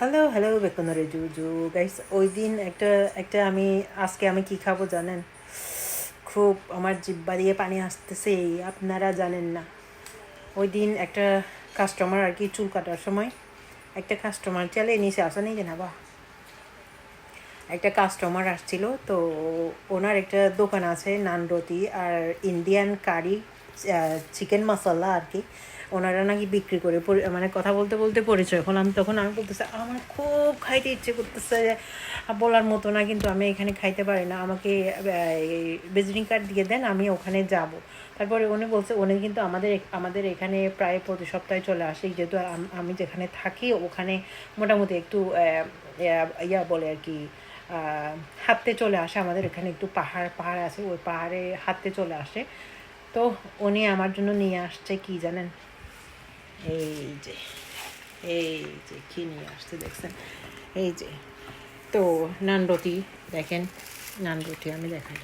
Hello hello বেকনরে জু guys ওই দিন একটা একটা আমি, আজকে আমি কি খাব জানেন? খুব আমার জিব্বা দিয়ে পানি আসতেছে আপনারা জানেন না। ওই দিন একটা কাস্টমার আর কি চুল কাটার সময় একটা কাস্টমার চলে নিচে আসা নেই না বা? একটা কাস্টমার আসছিল, তো ওনার একটা দোকান আছে, নানরতি, আর ইন্ডিয়ান কারি চিকেন মশলা আর কি। ওনারা নাকি বিক্রি করে মানে কথা বলতে বলতে পরিচয় হলাম। তখন আমি বলতেছি, আমার খুব খাইতে ইচ্ছে করতেছে বলার মতো না, কিন্তু আমি এখানে খাইতে পারি না। আমাকে ভিজিটিং কার্ড দিয়ে দেন, আমি ওখানে যাব। তারপরে উনি বলছে, উনি কিন্তু আমাদের আমাদের এখানে প্রায় প্রতি সপ্তাহে চলে আসে, যেহেতু আমি যেখানে থাকি, ওখানে মোটামুটি একটু ইয়া- বলে আর কি হাঁটতে চলে আসে। আমাদের এখানে একটু পাহাড় পাহাড় আছে, ওই পাহাড়ে হাঁটতে চলে আসে। তো উনি আমার জন্য নিয়ে আসছে, কি জানেন? এই যে এই যে কী নিয়ে আসছে দেখছেন? এই যে তো নানরতি দেখেন নানরতি আমি দেখেন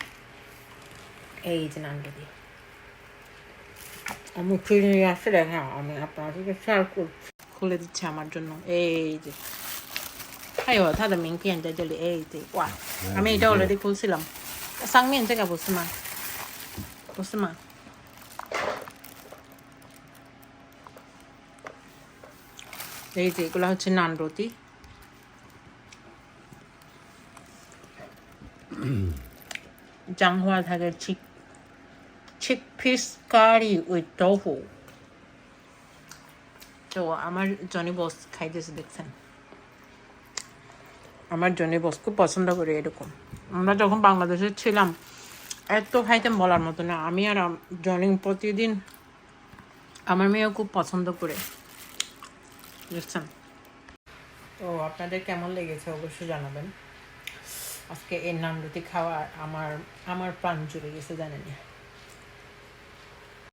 এই যে নানরতি আমি কী নিয়ে আসছে দেখেন আমি আপনাদেরকে শেয়ার করছি খুলে দিচ্ছে আমার জন্য। এই যে এই ও তাহলে মিং পিয়ানটা জলে এই যে ওয়া আমি এটা হ্যাঁ, অলরেডি হ্যাঁ। খুলছিলাম। সাংমিয়ান জায়গা বসে মা বসে মা？এই যে এগুলো হচ্ছে নান রুটি। জাংহুয়া থাকে chick chick peas curry with tofu তো আমার জনি বস খাইতেছে, দেখছেন? আমার জনি বস খুব পছন্দ করি এরকম। আমরা যখন বাংলাদেশে ছিলাম, এত খাইতাম বলার মতো না। আমি আর জনি প্রতিদিন আমার মেয়েও খুব পছন্দ করে। বুঝছেন? তো আপনাদের কেমন লেগেছে অবশ্যই জানাবেন। আজকে এর নাম রুটি খাওয়া আমার আমার প্রাণ জুড়ে গেছে জানেন।